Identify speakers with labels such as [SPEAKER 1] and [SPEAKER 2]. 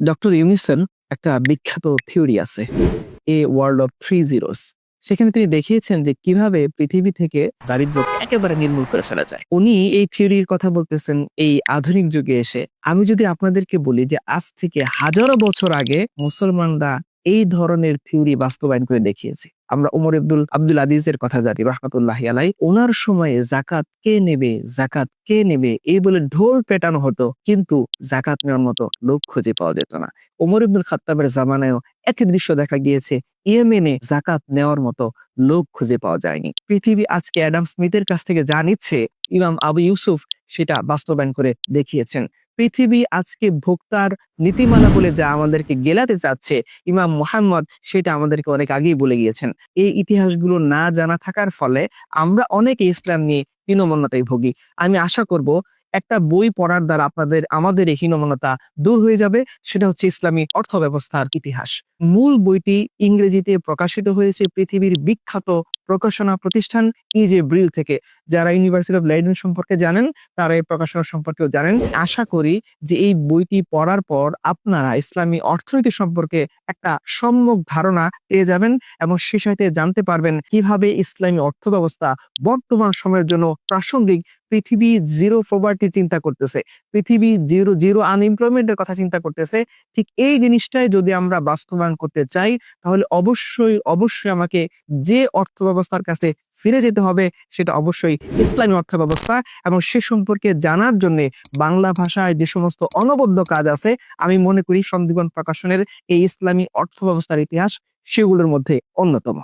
[SPEAKER 1] Doctor ইউনিসন একটা বিখ্যাত theory আছে a world of three zeros সেখানে তিনি দেখিয়েছেন যে কীভাবে পৃথিবী থেকে দারিদ্র একেবারে নির্মূল করে ফেলা যায়। উনি এই থিওরির কথা বলতেছেন, এই আধুনিক যুগে এসে। আমি যদি আপনাদেরকে বলি যে আজ থেকে হাজারো বছর আগে মুসলমানরা এই ধরনের থিওরি বাস্তবায়ন করে দেখিয়েছে। আমরা উমর আব্দুল আব্দুল আদিজের কথা জানি, রহমতুল্লাহ আলাই ওনার সময়ে জাকাত কে নেবে জাকাত কে নেবে, এই বলে ঢোল পেটানো হতো, কিন্তু জাকাত নেওয়ার মতো লোক খুঁজে পাওয়া যেত না। উমর ইবনুল খাত্তাবের জামানায়ও একই দৃশ্য দেখা গিয়েছে, ইয়েমেনে জাকাত নেওয়ার মতো লোক খুঁজে পাওয়া যায়নি। পৃথিবী আজকে অ্যাডাম স্মিথের কাছ থেকে যা ইমাম আবু ইউসুফ সেটা বাস্তবায়ন করে দেখিয়েছেন। পৃথিবী আজকে ভোক্তার নীতিমালা বলে যা আমাদেরকে গেলাতে চাচ্ছে, ইমাম মোহাম্মদ সেটা আমাদেরকে অনেক আগেই বলে গিয়েছেন। এই ইতিহাসগুলো না জানা থাকার ফলে আমরা অনেকে ইসলাম নিয়ে হীনমন্যতায় ভুগি। আমি আশা করব একটা বই পড়ার দ্বারা আপনাদের, আমাদের এই হীনমন্যতা দূর হয়ে যাবে, সেটা হচ্ছে ইসলামী অর্থ ব্যবস্থার ইতিহাস। মূল বইটি ইংরেজিতে প্রকাশিত হয়েছে পৃথিবীর বিখ্যাত প্রকাশনা প্রতিষ্ঠান ইজে ব্রিল থেকে। যারা ইউনিভার্সিটি অফ লাইডেন সম্পর্কে জানেন, তারা এই প্রকাশনা সম্পর্কেও জানেন। আশা করি যে এই বইটি পড়ার পর আপনারা ইসলামী অর্থনীতি সম্পর্কে একটা সম্যক ধারণা পেয়ে যাবেন এবং সে সাথে জানতে পারবেন কীভাবে ইসলামী অর্থ ব্যবস্থা বর্তমান সময়ের জন্য প্রাসঙ্গিক পৃথিবী জিরো পভার্টি চিন্তা করতেছে, পৃথিবী জিরো জিরো আনএমপ্লয়মেন্টের কথা চিন্তা করতেছে, ঠিক এই জিনিসটাই যদি আমরা বাস্তবায়ন করতে চাই, তাহলে অবশ্যই অবশ্যই আমাকে যে অর্থ ব্যবস্থার কাছে ফিরে যেতে হবে, সেটা অবশ্যই ইসলামী অর্থ ব্যবস্থা এবং সে সম্পর্কে জানার জন্য বাংলা ভাষায় যে সমস্ত অনবদ্য কাজ আছে, আমি মনে করি সন্দীপন প্রকাশনের এই ইসলামী অর্থ ব্যবস্থার ইতিহাস সেগুলোর মধ্যে অন্যতম।